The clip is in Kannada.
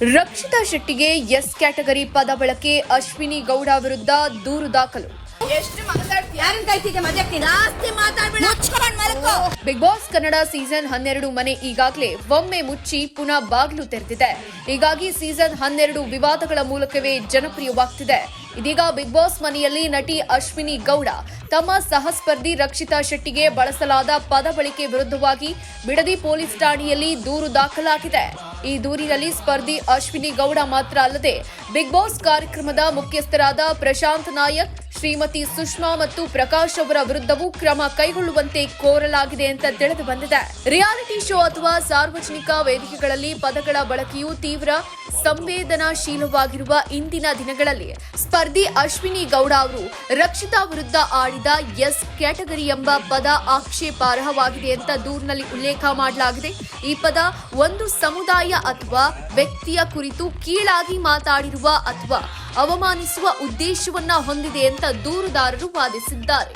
ರಕ್ಷಿತಾ ಶೆಟ್ಟಿಗೆ ಎಸ್ ಕ್ಯಾಟಗರಿ ಪದ ಬಳಕೆ ಅಶ್ವಿನಿ ಗೌಡ ವಿರುದ್ಧ ದೂರು ದಾಖಲು. ಬಿಗ್ ಬಾಸ್ ಕನ್ನಡ ಸೀಸನ್ ಹನ್ನೆರಡು ಮನೆ ಈಗಾಗಲೇ ಒಮ್ಮೆ ಮುಚ್ಚಿ ಪುನಃ ಬಾಗಿಲು ತೆರೆದಿದೆ. ಹೀಗಾಗಿ ಸೀಸನ್ ಹನ್ನೆರಡು ವಿವಾದಗಳ ಮೂಲಕವೇ ಜನಪ್ರಿಯವಾಗ್ತಿದೆ. ಇದೀಗ ಬಿಗ್ ಬಾಸ್ ಮನೆಯಲ್ಲಿ ನಟಿ ಅಶ್ವಿನಿ ಗೌಡ ತಮ್ಮ ಸಹಸ್ಪರ್ಧಿ ರಕ್ಷಿತಾ ಶೆಟ್ಟಿಗೆ ಬಳಸಲಾದ ಪದ ಬಳಕೆ ವಿರುದ್ಧವಾಗಿ ಬಿಡದಿ ಪೊಲೀಸ್ ಠಾಣೆಯಲ್ಲಿ ದೂರು ದಾಖಲಾಗಿದೆ. ಈ ದೂರಿನಲ್ಲಿ ಸ್ಪರ್ಧಿ ಅಶ್ವಿನಿ ಗೌಡ ಮಾತ್ರ ಅಲ್ಲದೆ ಬಿಗ್ ಬಾಸ್ ಕಾರ್ಯಕ್ರಮದ ಮುಖ್ಯಸ್ಥರಾದ ಪ್ರಶಾಂತ್ ನಾಯಕ್, ಶ್ರೀಮತಿ ಸುಷ್ಮಾ ಮತ್ತು ಪ್ರಕಾಶ್ ಅವರ ವಿರುದ್ಧವೂ ಕ್ರಮ ಕೈಗೊಳ್ಳುವಂತೆ ಕೋರಲಾಗಿದೆ ಅಂತ ತಿಳಿದು ಬಂದಿದೆ. ರಿಯಾಲಿಟಿ ಶೋ ಅಥವಾ ಸಾರ್ವಜನಿಕ ವೇದಿಕೆಗಳಲ್ಲಿ ಪದಗಳ ಬಳಕೆಯು ತೀವ್ರ ಸಂವೇದನಾಶೀಲವಾಗಿರುವ ಇಂದಿನ ದಿನಗಳಲ್ಲಿ ಸ್ಪರ್ಧಿ ಅಶ್ವಿನಿ ಗೌಡ ಅವರು ರಕ್ಷಿತಾ ವಿರುದ್ಧ ಆಡಿದ ಎಸ್ ಕ್ಯಾಟಗರಿ ಎಂಬ ಪದ ಆಕ್ಷೇಪಾರ್ಹವಾಗಿದೆ ಅಂತ ದೂರಿನಲ್ಲಿ ಉಲ್ಲೇಖ ಮಾಡಲಾಗಿದೆ. ಈ ಪದ ಒಂದು ಸಮುದಾಯ ಅಥವಾ ವ್ಯಕ್ತಿಯ ಕುರಿತು ಕೀಳಾಗಿ ಮಾತಾಡಿರುವ ಅಥವಾ ಅವಮಾನಿಸುವ ಉದ್ದೇಶವನ್ನ ಹೊಂದಿದೆ ಅಂತ ದೂರುದಾರರು ವಾದಿಸಿದ್ದಾರೆ.